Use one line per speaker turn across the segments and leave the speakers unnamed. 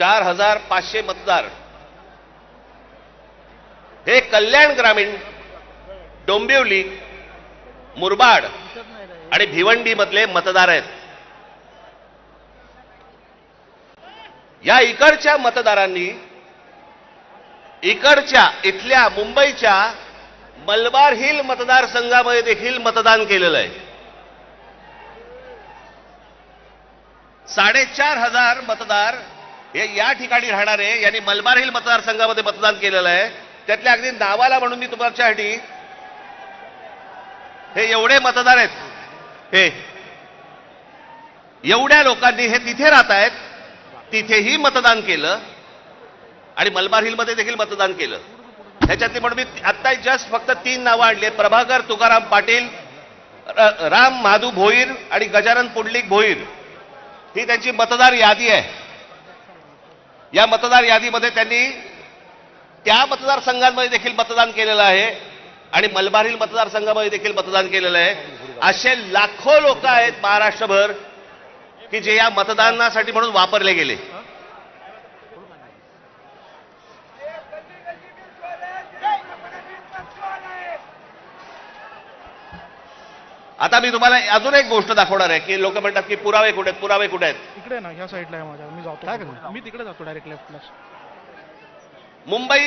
चार हजार पाचशे मतदार. हे कल्याण ग्रामीण डोंबिवली मुरबाड आणि भिवंडी मधले मतदार आहेत. या इकडच्या मतदारांनी इकडच्या इथल्या मुंबईच्या मलबार हिल मतदारसंघामध्ये देखील मतदान केलेलं आहे. साडेचार हजार मतदार हे या ठिकाणी राहणारे यांनी मलबार हिल मतदारसंघामध्ये मतदान केलेलं आहे. त्यातल्या अगदी नावाला म्हणून मी तुमच्यासाठी हे एवढे मतदार आहेत. हे एवढ्या लोकांनी हे तिथे राहत आहेत तिथेही मतदान केलं आणि मलबार हिलमध्ये देखील मतदान केलं. ह्याच्यातली म्हणून मी आत्ता जस्ट फक्त तीन नावं आणली आहेत. प्रभाकर तुकाराम पाटील राम माधू भोईर आणि गजानन पुंडलिक भोईर. ही त्यांची मतदार यादी आहे. या मतदार यादीमध्ये त्यांनी त्या मतदारसंघांमध्ये देखील मतदान केलेलं आहे आणि मलबारील मतदारसंघामध्ये देखील मतदान केलेलं आहे. असे लाखो लोक आहेत महाराष्ट्रभर की जे या मतदानासाठी म्हणून वापरले गेले. आता मी तुम्हाला अजून एक गोष्ट दाखवणार आहे की लोक म्हणतात की पुरावे कुठे आहेत? पुरावे कुठे आहेत?
इकडे ना ह्या साईडला आहे माझ्या. मी
काय
जातो
करणार?
मी तिकडे जातो डायरेक्ट लेफ्टला
मुंबई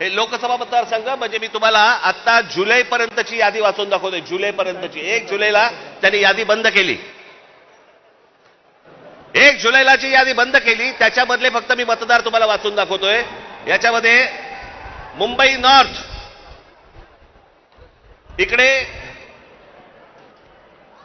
हे लोकसभा मतदारसंघ म्हणजे मी तुम्हाला आता जुलै पर्यंतची यादी वाचून दाखवतोय. जुलै पर्यंतची. एक जुलैला त्यांनी यादी बंद केली. एक जुलैला जी यादी बंद केली त्याच्यामधले फक्त मी मतदार तुम्हाला वाचून दाखवतोय. याच्यामध्ये मुंबई नॉर्थ. इकडे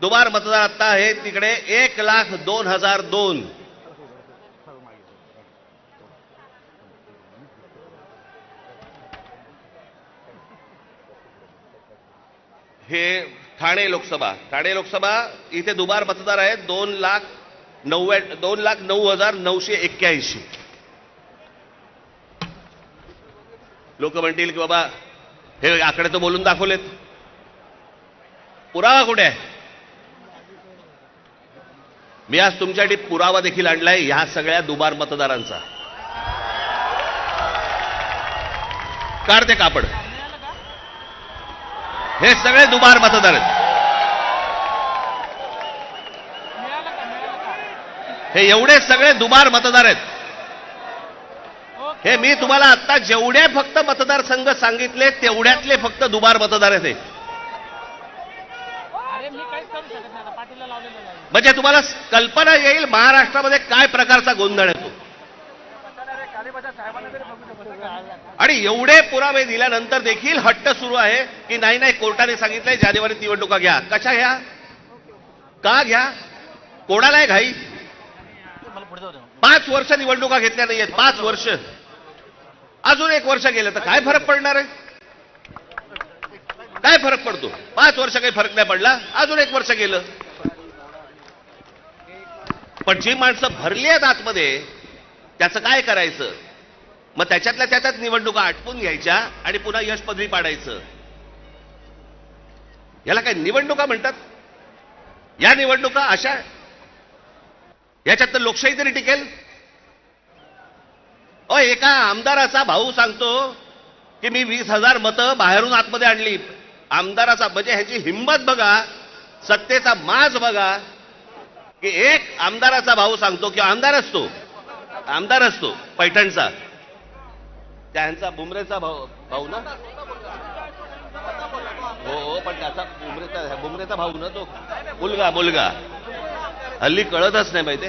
दुबार मतदार आता आहे तिकडे एक लाख दोन हजार दोन. हे ठाणे लोकसभा ठाणे लोकसभा इथे दुबार मतदार आहेत दोन लाख नव्या दोन लाख नऊ हजार नऊशे एक्क्याऐंशी. लोक म्हणतील की बाबा हे आकडे तर बोलून दाखवलेत. पुरावा कुठे आहे? मी आज तुमच्यासाठी पुरावा देखील आणलाय ह्या सगळ्या दुबार मतदारांचा. काढते कापड. हे सगळे दुबार मतदार आहेत. हे एवढे सगळे दुबार मतदार आहेत. हे मी तुम्हाला आता जेवढे फक्त मतदारसंघ सांगितले तेवढ्यातले फक्त दुबार मतदार आहेत हे.
अरे मी काहीच करू शकत नाही आता पाटीलला लावलेलं आहे
म्हणजे तुम्हाला कल्पना येईल महाराष्ट्रामध्ये काय प्रकारचा गोंधळ येतो. आणि एवढे पुरावे दिल्यानंतर देखील हट्ट सुरू आहे की नाही नाही कोर्टाने सांगितलंय जानेवारीत निवडणुका घ्या. कशा घ्या? का घ्या? कोणाला आहे घाई? पाच वर्ष निवडणुका घेतल्या नाहीयेत. पाच वर्ष. अजून एक वर्ष गेलं तर काय फरक पडणार आहे? काय फरक पडतो? पाच वर्ष काही फरक नाही पडला. अजून एक वर्ष गेलं. पण जी माणसं भरली आहेत आतमध्ये त्याचं काय करायचं? मग त्याच्यातल्या त्याच्यात निवडणुका आटपून घ्यायच्या आणि पुन्हा यश पदवी पाडायचं. याला काय निवडणुका म्हणतात? या निवडणुका अशा याच्यात तर लोकशाही तरी टिकेल अ एका आमदाराचा भाऊ सांगतो की मी वीस हजार मतं बाहेरून आतमध्ये आणली. आमदाराचा म्हणजे ह्याची हिंमत बघा सत्तेचा माज बघा. की एक आमदाराचा भाऊ सांगतो की आमदार असतो. आमदार असतो पैठणचा. त्यांचा बुमरेचा भाऊ भाऊ ना? हो, हो पण त्याचा बुमरेचा बुमरेचा भाऊ ना तो? मुलगा मुलगा. हल्ली कळतच नाही माहिती.